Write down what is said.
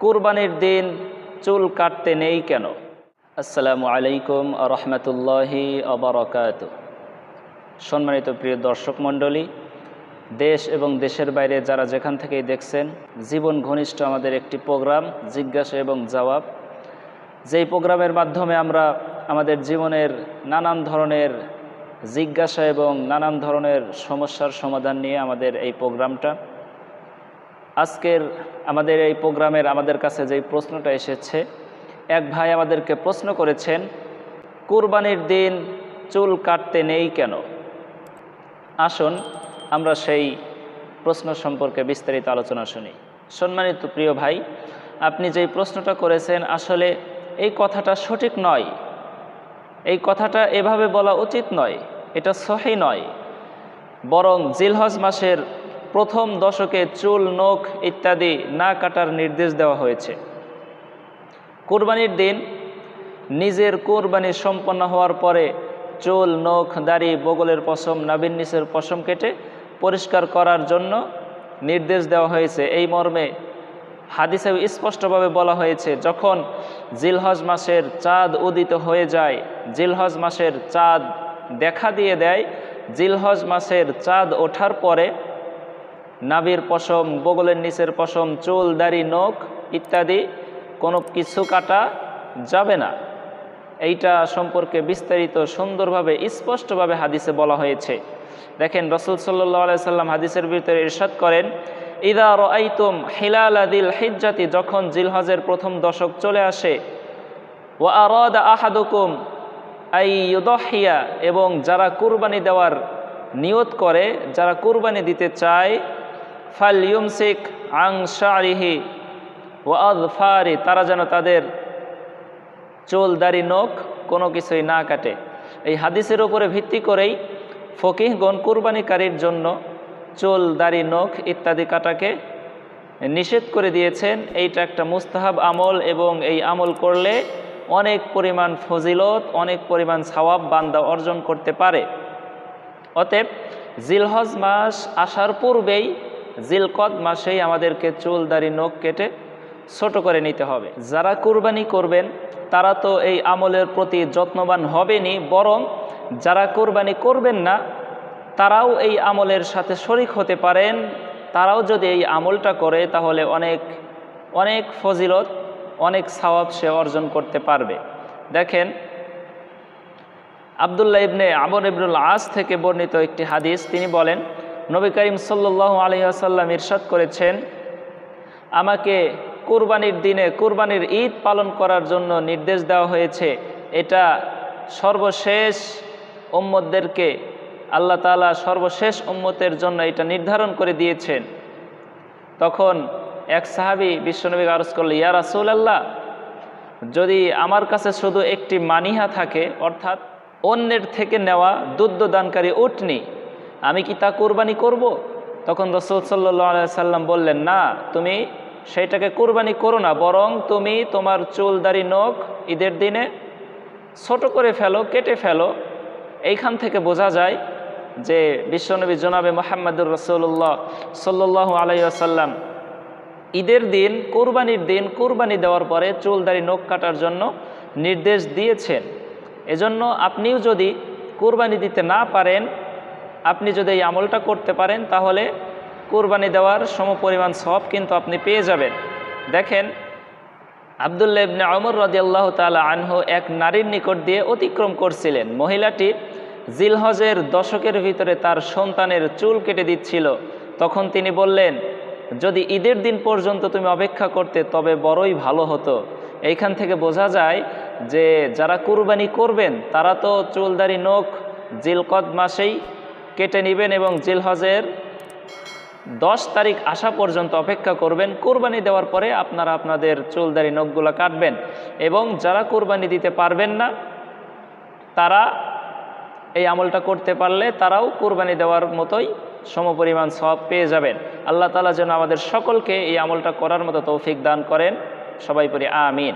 কুরবানির দিন চুল কাটতে নেই কেন? আসসালামু আলাইকুম রহমতুল্লাহি আবরকাত সম্মানিত প্রিয় দর্শক মণ্ডলী, দেশ এবং দেশের বাইরে যারা যেখান থেকেই দেখছেন, জীবন ঘনিষ্ঠ আমাদের একটি প্রোগ্রাম, জিজ্ঞাসা এবং জবাব। যেই প্রোগ্রামের মাধ্যমে আমরা আমাদের জীবনের নানান ধরনের জিজ্ঞাসা এবং নানান ধরনের সমস্যার সমাধান নিয়ে আমাদের এই প্রোগ্রামটা আজকের আমাদের এই প্রোগ্রামের আমাদের কাছে যেই প্রশ্নটা এসেছে, এক ভাই আমাদেরকে প্রশ্ন করেছেন, কুরবানির দিন চুল কাটতে নেই কেন? আসুন, আমরা সেই প্রশ্ন সম্পর্কে বিস্তারিত আলোচনা শুনি। সম্মানিত প্রিয় ভাই, আপনি যেই প্রশ্নটা করেছেন, আসলে এই কথাটা সঠিক নয়। এই কথাটা এভাবে বলা উচিত নয়, এটা সহি নয়। বরং জিলহজ মাসের প্রথম দশকে চুল, নখ ইত্যাদি না কাটার নির্দেশ দেওয়া হয়েছে। কুরবানির দিন নিজের কোরবানি সম্পন্ন হওয়ার পরে চুল, নখ, দাড়ি, বগলের পশম নাবিন নিচের পশম কেটে পরিষ্কার করার জন্য নির্দেশ দেওয়া হয়েছে। এই মর্মে হাদিসে স্পষ্টভাবে বলা হয়েছে, যখন জিলহজ মাসের চাঁদ উদিত হয়ে যায়, জিলহজ মাসের চাঁদ দেখা দিয়ে দেয়, জিলহজ মাসের চাঁদ ওঠার পরে নাবির পশম, বগলের নিচের পশম, চুল, দাড়ি, নখ ইত্যাদি কোনো কিছু কাটা যাবে না। এইটা সম্পর্কে বিস্তারিত সুন্দরভাবে, স্পষ্টভাবে হাদিসে বলা হয়েছে। দেখেন রসুল সাল্লাহ সাল্লাম হাদিসের ভিতরে ইরশাদ করেন, ইদা রাইতুম হিলাল আদিল হিজ্জাতি যখন জিলহজের প্রথম দশক চলে আসে ও আরদ আহাদুকুম আই ইউদহিয়া এবং যারা কুরবানি দেওয়ার নিয়ত করে, যারা কুরবানি দিতে চায় ফাল ইউমসিক আং শারিহি ও আদফারি তারা যেন তাদের চুল দাড়ি নখ কোনো কিছুই না কাটে। এই হাদিসের উপরে ভিত্তি করেই ফকিহগণ কুরবানিকারীর জন্য চুল দাড়ি নখ ইত্যাদি কাটাকে নিষেধ করে দিয়েছেন। এইটা একটা মুস্তাহাব আমল এবং এই আমল করলে অনেক পরিমাণ ফজিলত, অনেক পরিমাণ সওয়াব বান্দা অর্জন করতে পারে। অতএব জিলহজ মাস আসার পূর্বেই জিলকদ মাসেই আমাদেরকে চুল দাড়ি নখ কেটে ছোট করে নিতে হবে। যারা কুরবানি করবেন, তারা তো এই আমলের প্রতি যত্নবান হবেনি বরং যারা কোরবানি করবেন না, তারাও এই আমলের সাথে শরিক হতে পারেন। তারাও যদি এই আমলটা করে, তাহলে অনেক অনেক ফজিলত, অনেক সওয়াব সে অর্জন করতে পারবে। দেখেন, আবদুল্লাহ ইবনে আমর ইবনুল আস থেকে বর্ণিত একটি হাদিস, তিনি বলেন নবী করিম সাল্লাহ আলহিহাসাল্লাম ইরশাদ করেছেন, আমাকে কুরবানির দিনে, কুরবানির ঈদ পালন করার জন্য নির্দেশ দেওয়া হয়েছে। এটা সর্বশেষ উম্মতদেরকে, আল্লাহ তালা সর্বশেষ উম্মতের জন্য এটা নির্ধারণ করে দিয়েছেন। তখন এক সাহাবি বিশ্বনবী আরজ করল, ইয়া রাসুল আল্লাহ যদি আমার কাছে শুধু একটি মানিহা থাকে, অর্থাৎ অন্যের থেকে নেওয়া দুধ দানকারী উঠনি আমি কি তা কোরবানি করব। তখন রসুল সাল্লাহ সাল্লাম বললেন, না, তুমি সেইটাকে কোরবানি করো না, বরং তুমি তোমার চুল দাড়ি নখ ঈদের দিনে ছোট করে ফেলো, কেটে ফেলো এইখান থেকে বোঝা যায় যে বিশ্বনবী জনাবে মোহাম্মদুর রসুল্লাহ সাল্লাহ আলাইসাল্লাম ঈদের দিন, কোরবানির দিন, কোরবানি দেওয়ার পরে চুল দাড়ি নখ কাটার জন্য নির্দেশ দিয়েছেন এজন্য আপনিও যদি কোরবানি দিতে না পারেন আপনি যদি এই আমলটা করতে পারেন, তাহলে কোরবানি দেওয়ার সমপরিমাণ সব কিন্তু আপনি পেয়ে যাবেন। দেখেন আবদুল্লা ইবনে অমর রদিয়াল্লাহ তালা আনহু এক নারীর নিকট দিয়ে অতিক্রম করছিলেন। মহিলাটি জিলহজের দশকের ভিতরে তার সন্তানের চুল কেটে দিচ্ছিল। তখন তিনি বললেন, যদি ঈদের দিন পর্যন্ত তুমি অপেক্ষা করতে, তবে বড়ই ভালো হতো। এইখান থেকে বোঝা যায় যে, যারা কুরবানি করবেন, তারা তো চুলদারি নখ জিলকদ মাসেই কেটে নেবেন এবং জিলহজের দশ তারিখ আসা পর্যন্ত অপেক্ষা করবেন। কোরবানি দেওয়ার পরে আপনারা আপনাদের চুলদারি নখগুলো কাটবেন এবং যারা কোরবানি দিতে পারবেন না, তারা এই আমলটা করতে পারলে তারাও কোরবানি দেওয়ার মতোই সমপরিমাণ সব পেয়ে যাবেন। আল্লাহ তালা যেন আমাদের সকলকে এই আমলটা করার মতো তৌফিক দান করেন। সবাই পরি আমিন।